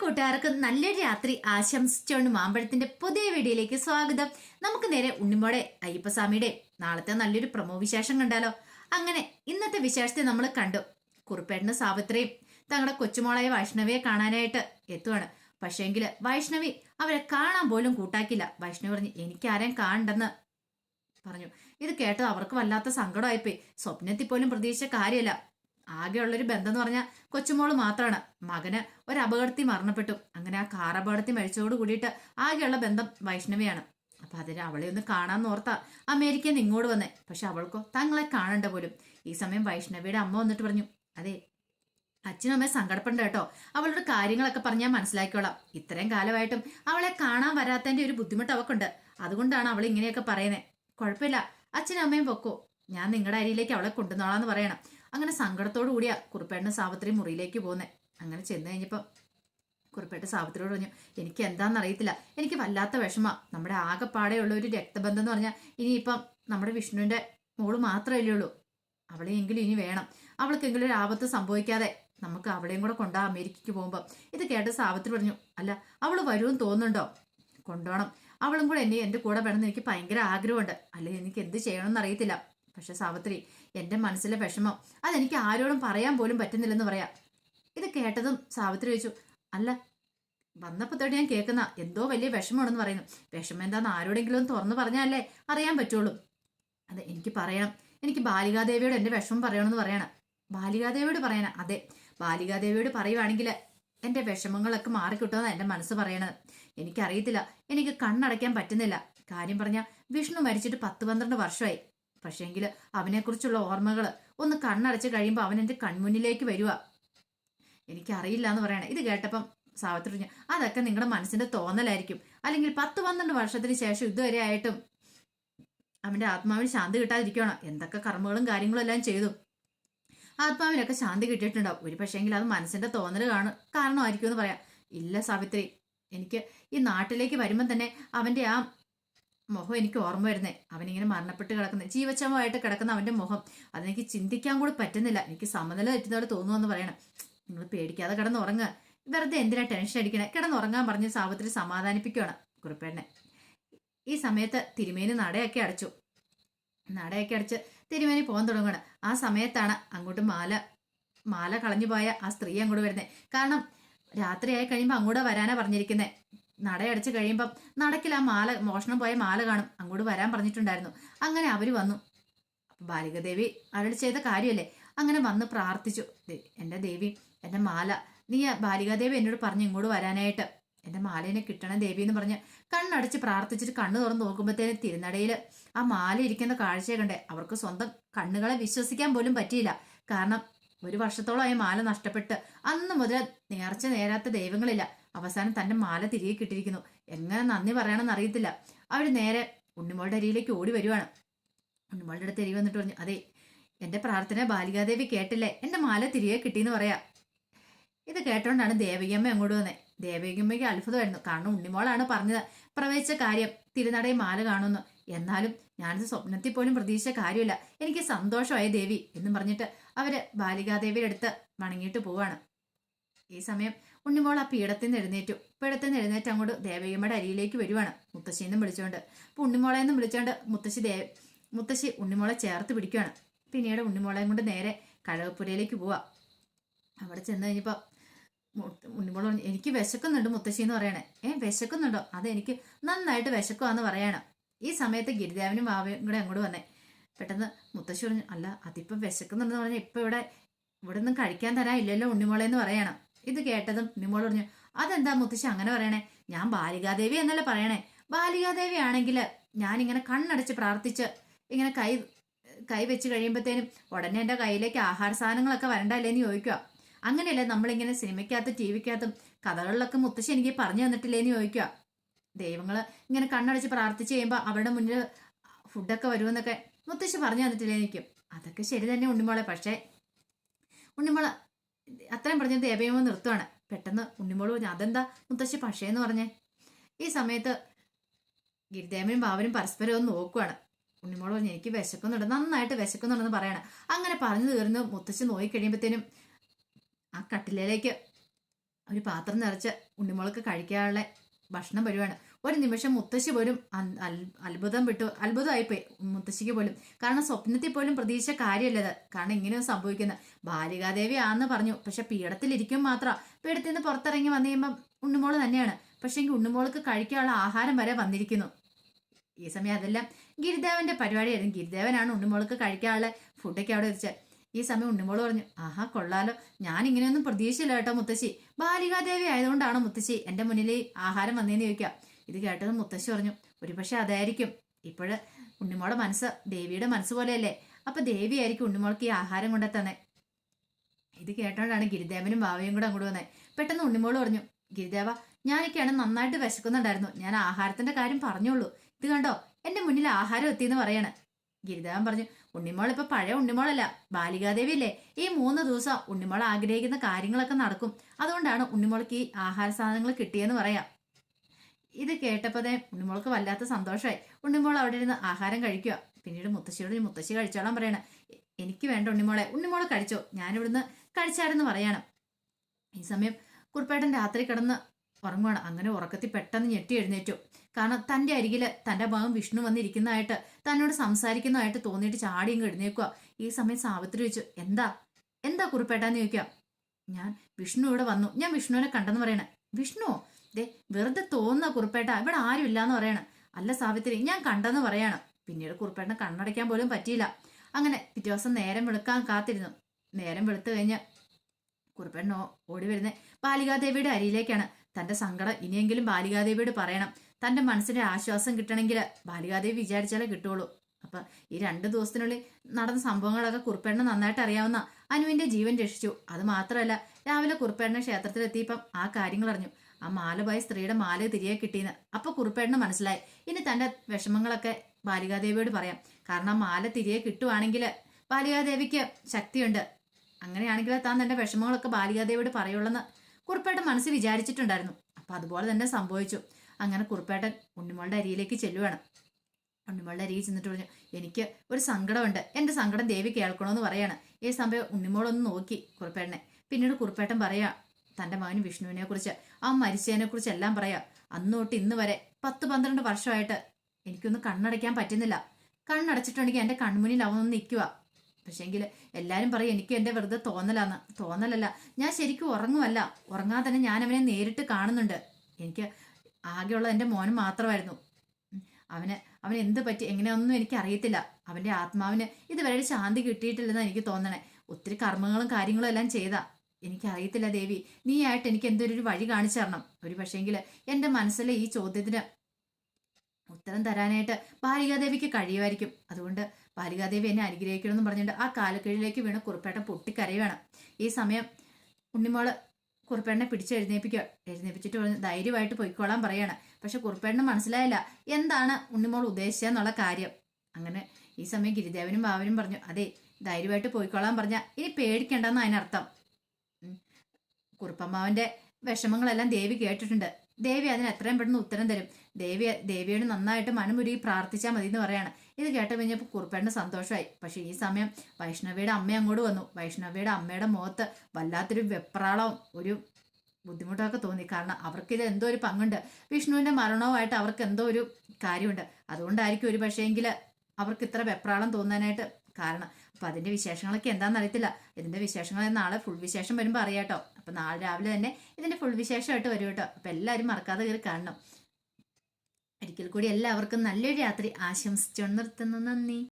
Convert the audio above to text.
കൂട്ടുകാർക്ക് നല്ലൊരു രാത്രി ആശംസിച്ചുകൊണ്ട് മാമ്പഴത്തിന്റെ പുതിയ വീഡിയോയിലേക്ക് സ്വാഗതം. നമുക്ക് നേരെ ഉണ്ണിമോടെ അയ്യപ്പസ്വാമിയുടെ നാളത്തെ നല്ലൊരു പ്രമോ വിശേഷം കണ്ടാലോ? അങ്ങനെ ഇന്നത്തെ വിശേഷത്തെ നമ്മൾ കണ്ടു. കുറുപ്പേടിന് സാവിത്രിയും തങ്ങളുടെ കൊച്ചുമോളായ വൈഷ്ണവിയെ കാണാനായിട്ട് എത്തുവാണ്. പക്ഷേങ്കിൽ വൈഷ്ണവി അവരെ കാണാൻ പോലും കൂട്ടാക്കില്ല. വൈഷ്ണവി പറഞ്ഞു എനിക്കാരെയും കാണണ്ടെന്ന് പറഞ്ഞു. ഇത് കേട്ടോ അവർക്ക് വല്ലാത്ത സങ്കടമായിപ്പോയി. സ്വപ്നത്തിൽ പോലും പ്രതീക്ഷിച്ച കാര്യമല്ല. ആകെയുള്ളൊരു ബന്ധം എന്ന് പറഞ്ഞാൽ കൊച്ചുമോൾ മാത്രമാണ് മകന് ഒരു അപകടത്തിൽ മരണപ്പെട്ടു. അങ്ങനെ ആ കാർ അപകടത്തിൽ മരിച്ചതോട് കൂടിയിട്ട് ആകെയുള്ള ബന്ധം വൈഷ്ണവിയാണ്. അപ്പൊ അതിന് അവളെ ഒന്ന് കാണാൻ ഓർത്താ അമേരിക്കയിൽ നിന്ന് ഇങ്ങോട്ട് വന്നേ. പക്ഷെ അവൾക്കോ തങ്ങളെ കാണണ്ട പോലും. ഈ സമയം വൈഷ്ണവിയുടെ അമ്മ വന്നിട്ട് പറഞ്ഞു അതെ അച്ഛനും അമ്മയെ സങ്കടപ്പെടണ്ട കേട്ടോ. അവളുടെ കാര്യങ്ങളൊക്കെ പറഞ്ഞ് ഞാൻ മനസ്സിലാക്കിക്കോളാം. ഇത്രയും കാലമായിട്ടും അവളെ കാണാൻ വരാത്തതിന്റെ ഒരു ബുദ്ധിമുട്ട് അവക്കുണ്ട്. അതുകൊണ്ടാണ് അവൾ ഇങ്ങനെയൊക്കെ പറയുന്നത് കുഴപ്പമില്ല. അച്ഛനും അമ്മയും പൊക്കോ. ഞാൻ നിങ്ങളുടെ അരിയിലേക്ക് അവളെ കൊണ്ടുവന്നോളാന്ന് പറയണം. അങ്ങനെ സങ്കടത്തോടു കൂടിയാ കുറുപ്പേട്ടൻ സാവിത്രി മുറിയിലേക്ക് പോകുന്നത് അങ്ങനെ ചെന്ന് കഴിഞ്ഞപ്പോൾ കുറുപ്പേട്ട സാവിത്രിയോട് പറഞ്ഞു എനിക്ക് എന്താണെന്ന് അറിയത്തില്ല എനിക്ക് വല്ലാത്ത വിഷമ. നമ്മുടെ ആകെപ്പാടെയുള്ള ഒരു രക്തബന്ധം എന്ന് പറഞ്ഞാൽ ഇനിയിപ്പം നമ്മുടെ വിഷ്ണുവിന്റെ മോൾ മാത്രമല്ലേ ഉള്ളൂ. അവളെയെങ്കിലും ഇനി വേണം. അവൾക്കെങ്കിലും ഒരു ആപത്ത് സംഭവിക്കാതെ നമുക്ക് അവളെയും കൂടെ കൊണ്ടാ അമേരിക്കയ്ക്ക് പോകുമ്പോൾ ഇത് കേട്ട് സാവിത്രി പറഞ്ഞു അല്ല അവൾ വരുമെന്ന് തോന്നുന്നുണ്ടോ? കൊണ്ടോണം അവളും കൂടെ എന്നെ എന്റെ കൂടെ വേണമെന്ന് എനിക്ക് ഭയങ്കര ആഗ്രഹമുണ്ട്. അല്ലെങ്കിൽ എനിക്ക് എന്ത് ചെയ്യണമെന്ന് അറിയത്തില്ല. പക്ഷെ സാവിത്രി എന്റെ മനസ്സിലെ വിഷമം. അതെനിക്ക് ആരോടും പറയാൻ പോലും പറ്റുന്നില്ലെന്ന് പറയാം. ഇത് കേട്ടതും സാവിത്രി ചോദിച്ചു അല്ല വന്നപ്പോൾ തൊട്ട് ഞാൻ കേൾക്കുന്ന എന്തോ വലിയ വിഷമമാണെന്ന് പറയുന്നു. വിഷമം എന്താന്ന് ആരോടെങ്കിലും തുറന്നു പറഞ്ഞാലേ അറിയാൻ പറ്റുള്ളൂ. അതെ എനിക്ക് പറയണം. എനിക്ക് ബാലികാദേവിയോട് എന്റെ വിഷമം പറയണമെന്ന് പറയണം. ബാലികാദേവിയോട് പറയണം? അതെ ബാലികാദേവിയോട് പറയുവാണെങ്കിൽ എന്റെ വിഷമങ്ങളൊക്കെ മാറിക്കിട്ടുമെന്ന് എന്റെ മനസ്സ് പറയണത്. എനിക്കറിയത്തില്ല. എനിക്ക് കണ്ണടയ്ക്കാൻ പറ്റുന്നില്ല. കാര്യം പറഞ്ഞാൽ വിഷ്ണു മരിച്ചിട്ട് പത്ത് പന്ത്രണ്ട് വർഷമായി. പക്ഷേങ്കിൽ അവനെക്കുറിച്ചുള്ള ഓർമ്മകൾ ഒന്ന് കണ്ണടച്ച് കഴിയുമ്പോൾ അവൻ എന്റെ കൺമുന്നിലേക്ക് വരിക എനിക്കറിയില്ല എന്ന് പറയണേ. ഇത് കേട്ടപ്പം സാവിത്രി അതൊക്കെ നിങ്ങളുടെ മനസ്സിന്റെ തോന്നലായിരിക്കും. അല്ലെങ്കിൽ പത്ത് പന്ത്രണ്ട് വർഷത്തിന് ശേഷം ഇതുവരെ ആയിട്ടും അവന്റെ ആത്മാവിന് ശാന്തി കിട്ടാതിരിക്കണം എന്തൊക്കെ കർമ്മങ്ങളും കാര്യങ്ങളും എല്ലാം ചെയ്തു. ആത്മാവിനൊക്കെ ശാന്തി കിട്ടിയിട്ടുണ്ടാവും. ഒരു പക്ഷേങ്കിൽ അത് മനസ്സിന്റെ തോന്നൽ കാണും കാരണമായിരിക്കും എന്ന് പറയാം. ഇല്ല സാവിത്രി എനിക്ക് ഈ നാട്ടിലേക്ക് വരുമ്പം തന്നെ അവന്റെ ആ മുഖം എനിക്ക് ഓർമ്മ വരുന്നേ. അവനിങ്ങനെ മരണപ്പെട്ട് കിടക്കുന്ന ജീവച്ചമമായിട്ട് കിടക്കുന്ന അവന്റെ മുഖം. അതെനിക്ക് ചിന്തിക്കാൻ കൂടി പറ്റുന്നില്ല. എനിക്ക് സമനില തെറ്റുന്നവർ തോന്നുമെന്ന് പറയണം. നിങ്ങൾ പേടിക്കാതെ കിടന്നുറങ്ങുക വെറുതെ എന്തിനാ ടെൻഷൻ അടിക്കണേ? കിടന്നുറങ്ങാൻ പറഞ്ഞ് സാവത്രി സമാധാനിപ്പിക്കുകയാണ് കുറിപ്പേണ്ണെ ഈ സമയത്ത് തിരുമേനി നടയൊക്കെ അടച്ചു. നടയൊക്കെ അടച്ച് തിരുമേനി പോകാൻ തുടങ്ങണം ആ സമയത്താണ് അങ്ങോട്ട് മാല മാല കളഞ്ഞു പോയ ആ സ്ത്രീ അങ്ങോട്ട് വരുന്നത് കാരണം രാത്രിയായി കഴിയുമ്പോൾ അങ്ങോട്ട് വരാനാ പറഞ്ഞിരിക്കുന്നത് നടയടച്ച് കഴിയുമ്പം നടക്കില്ല ആ മാല മോഷണം പോയ മാല കാണും. അങ്ങോട്ട് വരാൻ പറഞ്ഞിട്ടുണ്ടായിരുന്നു. അങ്ങനെ അവർ വന്നു. അപ്പം ബാലികദേവി അരളി ചെയ്ത കാര്യമല്ലേ? അങ്ങനെ വന്ന് പ്രാർത്ഥിച്ചു. എന്റെ ദേവി എന്റെ മാല. നീ ബാലികാദേവി എന്നോട് പറഞ്ഞു ഇങ്ങോട്ട് വരാനായിട്ട്. എന്റെ മാലേനെ കിട്ടണം ദേവി എന്ന് പറഞ്ഞ് കണ്ണടച്ച് പ്രാർത്ഥിച്ചിട്ട് കണ്ണു തുറന്ന് നോക്കുമ്പോഴത്തേന് തിരുനടയിൽ ആ മാല ഇരിക്കുന്ന കാഴ്ചയെ കണ്ടേ. അവർക്ക് സ്വന്തം കണ്ണുകളെ വിശ്വസിക്കാൻ പോലും പറ്റിയില്ല. കാരണം ഒരു വർഷത്തോളമായി മാല നഷ്ടപ്പെട്ട് അന്ന് മുതൽ നേർച്ച നേരാത്ത ദൈവങ്ങളില്ല. അവസാനം തന്റെ മാല തിരികെ കിട്ടിയിരിക്കുന്നു. എങ്ങനെ നന്ദി പറയണമെന്ന് അറിയത്തില്ല. അവർ നേരെ ഉണ്ണിമോളുടെ അരിയിലേക്ക് ഓടി വരുവാണ്. ഉണ്ണിമോളുടെ അടുത്ത് അരി വന്നിട്ട് പറഞ്ഞു അതെ എന്റെ പ്രാർത്ഥന ബാലികാദേവി കേട്ടില്ലേ? എന്റെ മാല തിരികെ കിട്ടിയെന്ന് പറയാ. ഇത് കേട്ടോണ്ടാണ് ദേവികമ്മ അങ്ങോട്ട് വന്നേ. ദേവികമ്മയ്ക്ക് അത്ഭുതമായിരുന്നു. കാരണം ഉണ്ണിമോളാണ് പറഞ്ഞത് പ്രവേശിച്ച കാര്യം തിരുനടയിൽ മാല കാണുന്നു എന്നാലും ഞാനിത് സ്വപ്നത്തിൽ പോലും പ്രതീക്ഷിച്ച കാര്യമില്ല. എനിക്ക് സന്തോഷമായി ദേവി എന്നും പറഞ്ഞിട്ട് അവർ ബാലികാദേവിയുടെ അടുത്ത് വണങ്ങിയിട്ട് പോവാണ്. ഈ സമയം ഉണ്ണിമോൾ ആ പീഠത്തിൽ നിന്ന് എഴുന്നേറ്റു. പീഠത്തിൽ നിന്ന് എഴുന്നേറ്റ് അങ്ങോട്ട് ദേവയമ്മയുടെ അരിയിലേക്ക് വരുവാണ്. മുത്തശ്ശിന്നും വിളിച്ചുകൊണ്ട് അപ്പൊ ഉണ്ണിമോളെ നിന്നും വിളിച്ചോണ്ട് മുത്തശ്ശി ദേവ മുത്തശ്ശി ഉണ്ണിമോളെ ചേർത്ത് പിടിക്കുകയാണ് പിന്നീട് ഉണ്ണിമോളെയും കൊണ്ട് നേരെ കഴകപ്പുരയിലേക്ക് പോവാ. അവിടെ ചെന്ന് കഴിഞ്ഞപ്പോ ഉണ്ണിമോൾ എനിക്ക് വിശക്കുന്നുണ്ട് മുത്തശ്ശി എന്ന് പറയണേ. ഏ വിശക്കുന്നുണ്ടോ? അതെനിക്ക് നന്നായിട്ട് വിശക്കുവാന്ന് പറയണം. ഈ സമയത്ത് ഗിരിദേവനും ബാവയും കൂടെ അങ്ങോട്ട് വന്നേ. പെട്ടെന്ന് മുത്തശ്ശി പറഞ്ഞു അല്ല അതിപ്പം വിശക്കുന്നുണ്ടെന്ന് പറഞ്ഞാൽ ഇപ്പൊ ഇവിടെ ഇവിടെ ഒന്നും കഴിക്കാൻ തരാൻ ഇല്ലല്ലോ ഉണ്ണിമോളെ എന്ന് പറയണം. ഇത് കേട്ടതും നിമോൾ പറഞ്ഞു അതെന്താ മുത്തശ്ശി അങ്ങനെ പറയണേ? ഞാൻ ബാലികാദേവി എന്നല്ലേ പറയണേ? ബാലികാദേവി ആണെങ്കിൽ ഞാനിങ്ങനെ കണ്ണടച്ച് പ്രാർത്ഥിച്ച് ഇങ്ങനെ കൈ കൈ വെച്ച് കഴിയുമ്പോഴത്തേനും ഉടനെ എന്റെ കയ്യിലേക്ക് ആഹാര സാധനങ്ങളൊക്കെ വരണ്ടല്ലേന്ന് ചോദിക്കുക അങ്ങനെയല്ലേ നമ്മളിങ്ങനെ സിനിമയ്ക്കകത്ത് ടി വിക്കകത്തും കഥകളിലൊക്കെ മുത്തശ്ശി എനിക്ക് പറഞ്ഞു തന്നിട്ടില്ലേന്ന് ചോദിക്കുക ദൈവങ്ങൾ ഇങ്ങനെ കണ്ണടച്ച് പ്രാർത്ഥിച്ച് കഴിയുമ്പോൾ അവരുടെ മുന്നിൽ ഫുഡൊക്കെ വരുമെന്നൊക്കെ മുത്തശ്ശി പറഞ്ഞു തന്നിട്ടില്ലേ എനിക്കും അതൊക്കെ ശരി തന്നെ ഉണ്ണിമോളെ പക്ഷേ ഉണ്ണിമോൾ അത്രയും പറഞ്ഞ ദേവയമ്മ നിർത്തുവാണ്. പെട്ടെന്ന് ഉണ്ണിമോൾ പറഞ്ഞു അതെന്താ മുത്തശ്ശി പക്ഷേ എന്ന് പറഞ്ഞേ? ഈ സമയത്ത് ഗിരിദേവനും ബാബനും പരസ്പരം ഒന്ന് നോക്കുവാണ്. ഉണ്ണിമോൾ പറഞ്ഞു എനിക്ക് വിശക്കുന്നുണ്ട് നന്നായിട്ട് വിശക്കുന്നുണ്ടെന്ന് പറയണം. അങ്ങനെ പറഞ്ഞു തീർന്ന് മുത്തശ്ശി നോക്കി കഴിയുമ്പോഴത്തേനും ആ കട്ടിലേക്ക് ഒരു പാത്രം നിറച്ച് ഉണ്ണിമോൾക്ക് കഴിക്കാനുള്ള ഭക്ഷണം വരുവാണ്. ഒരു നിമിഷം മുത്തശ്ശി പോലും അത്ഭുതം വിട്ടു. അത്ഭുതമായിപ്പോയി മുത്തശ്ശിക്ക് പോലും. കാരണം സ്വപ്നത്തിൽ പോലും പ്രതീക്ഷ കാര്യമല്ലത് കാരണം ഇങ്ങനെയും സംഭവിക്കുന്നത് ബാലികാദേവി ആന്ന് പറഞ്ഞു. പക്ഷെ പീഠത്തിലിരിക്കും മാത്രം. പീഠത്തിൽ നിന്ന് പുറത്തിറങ്ങി വന്നു കഴിയുമ്പം ഉണ്ണുമോൾ തന്നെയാണ്. പക്ഷെ എങ്കിൽ ഉണ്ണുമോൾക്ക് കഴിക്കാനുള്ള ആഹാരം വരെ വന്നിരിക്കുന്നു. ഈ സമയം അതെല്ലാം ഗിരിദേവന്റെ പരിപാടിയായിരുന്നു. ഗിരിദേവനാണ് ഉണ്ണുമോൾക്ക് കഴിക്കാനുള്ള ഫുഡൊക്കെ അവിടെ വെച്ചത്. ഈ സമയം ഉണ്ണിമോൾ പറഞ്ഞു ആഹാ കൊള്ളാലോ. ഞാൻ ഇങ്ങനെയൊന്നും പ്രതീക്ഷയില്ല കേട്ടോ മുത്തശ്ശി. ബാലികാദേവി ആയതുകൊണ്ടാണ് മുത്തശ്ശി എന്റെ മുന്നിൽ ആഹാരം വന്നേന്ന് ചോദിക്കാം ഇത് കേട്ടത് മുത്തശ്ശി പറഞ്ഞു ഒരുപക്ഷെ അതായിരിക്കും. ഇപ്പോഴ് ഉണ്ണിമോളുടെ മനസ്സ് ദേവിയുടെ മനസ്സ് പോലെയല്ലേ? അപ്പൊ ദേവിയായിരിക്കും ഉണ്ണിമോൾക്ക് ഈ ആഹാരം കൊണ്ടേ തന്നെ ഇത് കേട്ടോണ്ടാണ് ഗിരിദേവനും ഭാവയും കൂടെ അങ്ങോട്ട് വന്നത് പെട്ടെന്ന് ഉണ്ണിമോൾ പറഞ്ഞു ഗിരിദേവ ഞാനൊക്കെയാണ് നന്നായിട്ട് വിശക്കുന്നുണ്ടായിരുന്നു. ഞാൻ ആഹാരത്തിന്റെ കാര്യം പറഞ്ഞോളൂ ഇത് കണ്ടോ? എന്റെ മുന്നിൽ ആഹാരം എത്തിയെന്ന് പറയാണ്. ഗിരിദേവൻ പറഞ്ഞു ഉണ്ണിമോൾ ഇപ്പൊ പഴയ ഉണ്ണിമോളല്ല. ബാലികാദേവി അല്ലേ ഈ മൂന്ന് ദിവസം ഉണ്ണിമോൾ ആഗ്രഹിക്കുന്ന കാര്യങ്ങളൊക്കെ നടക്കും. അതുകൊണ്ടാണ് ഉണ്ണിമോൾക്ക് ഈ ആഹാര സാധനങ്ങൾ കിട്ടിയെന്ന് പറയാം. ഇത് കേട്ടപ്പോതേ ഉണ്ണിമോൾക്ക് വല്ലാത്ത സന്തോഷമായി ഉണ്ണിമോൾ അവിടെ ഇരുന്ന് ആഹാരം കഴിക്കുക പിന്നീട് മുത്തശ്ശിയോട് മുത്തശ്ശി കഴിച്ചോളാൻ പറയണം. "എ- എനിക്ക് വേണ്ട ഉണ്ണിമോളെ ഉണ്ണിമോളെ കഴിച്ചോ. ഞാനിവിടുന്ന് കഴിച്ചാരെന്ന് പറയണം. ഈ സമയം കുറുപ്പേട്ടൻ രാത്രി കിടന്ന് ഉറങ്ങുവാണ്. അങ്ങനെ ഉറക്കത്തിൽ പെട്ടെന്ന് ഞെട്ടി എഴുന്നേറ്റു. കാരണം തന്റെ അരികിൽ തന്റെ ഭാഗം വിഷ്ണു വന്നിരിക്കുന്നതായിട്ട് തന്നോട് സംസാരിക്കുന്നതായിട്ട് തോന്നിയിട്ട് ചാടി ഇങ്ങ് എഴുന്നേക്കുക ഈ സമയം സാവിത്രി വെച്ചു എന്താ? എന്താ കുറിപ്പേട്ടാന്ന് ചോദിക്കാം ഞാൻ വിഷ്ണു ഇവിടെ വന്നു. ഞാൻ വിഷ്ണുവിനെ കണ്ടെന്ന് പറയണേ. വിഷ്ണുവോ? ദേ വെറുതെ തോന്നുന്ന കുറുപ്പേട്ട ഇവിടെ ആരും ഇല്ലാന്ന് പറയണം. അല്ല സാവിത്രി ഞാൻ കണ്ടെന്ന് പറയാണ്. പിന്നീട് കുറുപ്പേട്ടനെ കണ്ണടയ്ക്കാൻ പോലും പറ്റിയില്ല. അങ്ങനെ പിറ്റേ ദിവസം നേരം വെളുക്കാൻ കാത്തിരുന്നു. നേരം വെളുത്തു കഴിഞ്ഞ് കുറുപ്പേട്ടൻ ഓടി വരുന്നത് ബാലികാദേവിയുടെ അരിയിലേക്കാണ്. തന്റെ സങ്കടം ഇനിയെങ്കിലും ബാലികാദേവിയോട് പറയണം. തന്റെ മനസ്സിന്റെ ആശ്വാസം കിട്ടണമെങ്കിൽ ബാലികാദേവി വിചാരിച്ചാലേ കിട്ടുള്ളൂ. അപ്പൊ ഈ രണ്ട് ദിവസത്തിനുള്ളിൽ നടന്ന സംഭവങ്ങളൊക്കെ കുറുപ്പേണ്ണ നന്നായിട്ട് അറിയാവുന്ന അനുവിന്റെ ജീവൻ രക്ഷിച്ചു. അത് മാത്രമല്ല രാവിലെ കുറുപ്പേണ്ണ ക്ഷേത്രത്തിലെത്തിയപ്പം ആ കാര്യങ്ങൾ അറിഞ്ഞു. ആ മാല പോയി സ്ത്രീയുടെ മാല തിരികെ കിട്ടിയെന്ന് അപ്പൊ കുറുപ്പേട്ടന് മനസ്സിലായി. ഇനി തന്റെ വിഷമങ്ങളൊക്കെ ബാലികാദേവിയോട് പറയാം. കാരണം മാല തിരികെ കിട്ടുവാണെങ്കിൽ ബാലികാദേവിക്ക് ശക്തിയുണ്ട്. അങ്ങനെയാണെങ്കിൽ താൻ തന്റെ വിഷമങ്ങളൊക്കെ ബാലികാദേവിയോട് പറയുള്ളെന്ന് കുറുപ്പേട്ടൻ മനസ്സ് വിചാരിച്ചിട്ടുണ്ടായിരുന്നു. അപ്പൊ അതുപോലെ തന്നെ സംഭവിച്ചു. അങ്ങനെ കുറുപ്പേട്ടൻ ഉണ്ണിമോളുടെ അരിയിലേക്ക് ചെല്ലുവാണ്. ഉണ്ണിമോളുടെ അരിയിൽ ചെന്നിട്ട് പറഞ്ഞു എനിക്ക് ഒരു സങ്കടമുണ്ട്. എന്റെ സങ്കടം ദേവി കേൾക്കണമെന്ന് പറയാണ്. ഈ സമയം ഉണ്ണിമോളൊന്ന് നോക്കി കുറുപ്പേട്ടനെ. പിന്നീട് കുറുപ്പേട്ടൻ പറയാ തന്റെ മകൻ വിഷ്ണുവിനെ കുറിച്ച് ആ മരിച്ചതിനെ കുറിച്ച് എല്ലാം പറയാ അന്നോട്ട് ഇന്ന് വരെ പത്ത് പന്ത്രണ്ട് വർഷമായിട്ട് എനിക്കൊന്ന് കണ്ണടയ്ക്കാൻ പറ്റുന്നില്ല. കണ്ണടച്ചിട്ടുണ്ടെങ്കിൽ എന്റെ കൺമുന്നിൽ അവനൊന്ന് നിൽക്കുക പക്ഷേങ്കിൽ എല്ലാരും പറയും എനിക്ക് എന്റെ വെറുതെ തോന്നലാന്ന്. തോന്നലല്ല ഞാൻ ശരിക്കും ഉറങ്ങുമല്ല ഉറങ്ങാതെ തന്നെ ഞാൻ അവനെ നേരിട്ട് കാണുന്നുണ്ട്. എനിക്ക് ആകെയുള്ള എന്റെ മോനും മാത്രമായിരുന്നു. അവന് അവൻ എന്ത് പറ്റി എങ്ങനെയൊന്നും എനിക്ക് അറിയത്തില്ല. അവന്റെ ആത്മാവിന് ഇതുവരെ ശാന്തി കിട്ടിയിട്ടില്ലെന്നാണ് എനിക്ക് തോന്നണേ. ഒത്തിരി കർമ്മങ്ങളും കാര്യങ്ങളും എല്ലാം ചെയ്താ. എനിക്കറിയത്തില്ല ദേവി. നീ ആയിട്ട് എനിക്ക് എന്തൊരു വഴി കാണിച്ചു തരണം. ഒരു പക്ഷേങ്കിൽ എന്റെ മനസ്സിലെ ഈ ചോദ്യത്തിന് ഉത്തരം തരാനായിട്ട് ബാലികാദേവിക്ക് കഴിയുമായിരിക്കും. അതുകൊണ്ട് ബാലികാദേവി എന്നെ അനുഗ്രഹിക്കണമെന്ന് പറഞ്ഞിട്ട് ആ കാലക്കീഴിലേക്ക് വീണ് കുറുപ്പേട്ട പൊട്ടിക്കരയുവാണ്. ഈ സമയം ഉണ്ണിമോൾ കുറുപ്പേണ്ണെ പിടിച്ച് എഴുന്നേപ്പിക്കുക എഴുന്നേപ്പിച്ചിട്ട് പറഞ്ഞു ധൈര്യമായിട്ട് പൊയ്ക്കോളാൻ പറയാണ്. പക്ഷെ കുറുപ്പേണ്ണ മനസ്സിലായില്ല എന്താണ് ഉണ്ണിമോൾ ഉദ്ദേശിച്ചെന്നുള്ള കാര്യം. അങ്ങനെ ഈ സമയം ഗിരിദേവനും ബാവനും പറഞ്ഞു അതെ ധൈര്യമായിട്ട് പോയിക്കോളാൻ പറഞ്ഞ ഇനി പേടിക്കേണ്ടെന്ന് അതിനർത്ഥം. കുറുപ്പമ്മാവന്റെ വിഷമങ്ങളെല്ലാം ദേവി കേട്ടിട്ടുണ്ട്. ദേവി അതിന് എത്രയും പെട്ടെന്ന് ഉത്തരം തരും. ദേവി ദേവിയോട് നന്നായിട്ട് മനമുരുകി പ്രാർത്ഥിച്ചാൽ മതി എന്ന് പറയാണ്. ഇത് കേട്ട് കഴിഞ്ഞപ്പോൾ കുറുപ്പേട്ടന് സന്തോഷമായി. പക്ഷെ ഈ സമയം വൈഷ്ണവിയുടെ അമ്മ അങ്ങോട്ട് വന്നു. വൈഷ്ണവിയുടെ അമ്മയുടെ മുഖത്ത് വല്ലാത്തൊരു വെപ്രാളവും ഒരു ബുദ്ധിമുട്ടൊക്കെ തോന്നി. കാരണം അവർക്ക് ഇത് എന്തോ ഒരു പങ്കുണ്ട്. വിഷ്ണുവിന്റെ മരണവുമായിട്ട് അവർക്ക് എന്തോ ഒരു കാര്യമുണ്ട്. അതുകൊണ്ടായിരിക്കും ഒരു പക്ഷേങ്കിൽ അവർക്ക് ഇത്ര വെപ്രാളം തോന്നാനായിട്ട് കാരണം. അപ്പൊ അതിന്റെ വിശേഷങ്ങളൊക്കെ എന്താണെന്ന് അറിയത്തില്ല ഇതിന്റെ വിശേഷങ്ങൾ നാളെ ഫുൾ വിശേഷം വരുമ്പോൾ അറിയാട്ടോ. അപ്പൊ നാളെ രാവിലെ തന്നെ ഇതിന്റെ ഫുൾ വിശേഷമായിട്ട് വരും കേട്ടോ. അപ്പൊ എല്ലാവരും മറക്കാതെ കയറി കാണണം. ഒരിക്കൽ കൂടി എല്ലാവർക്കും നല്ലൊരു രാത്രി. ആശംസിച്ചു നിർത്തുന്നു. നന്ദി.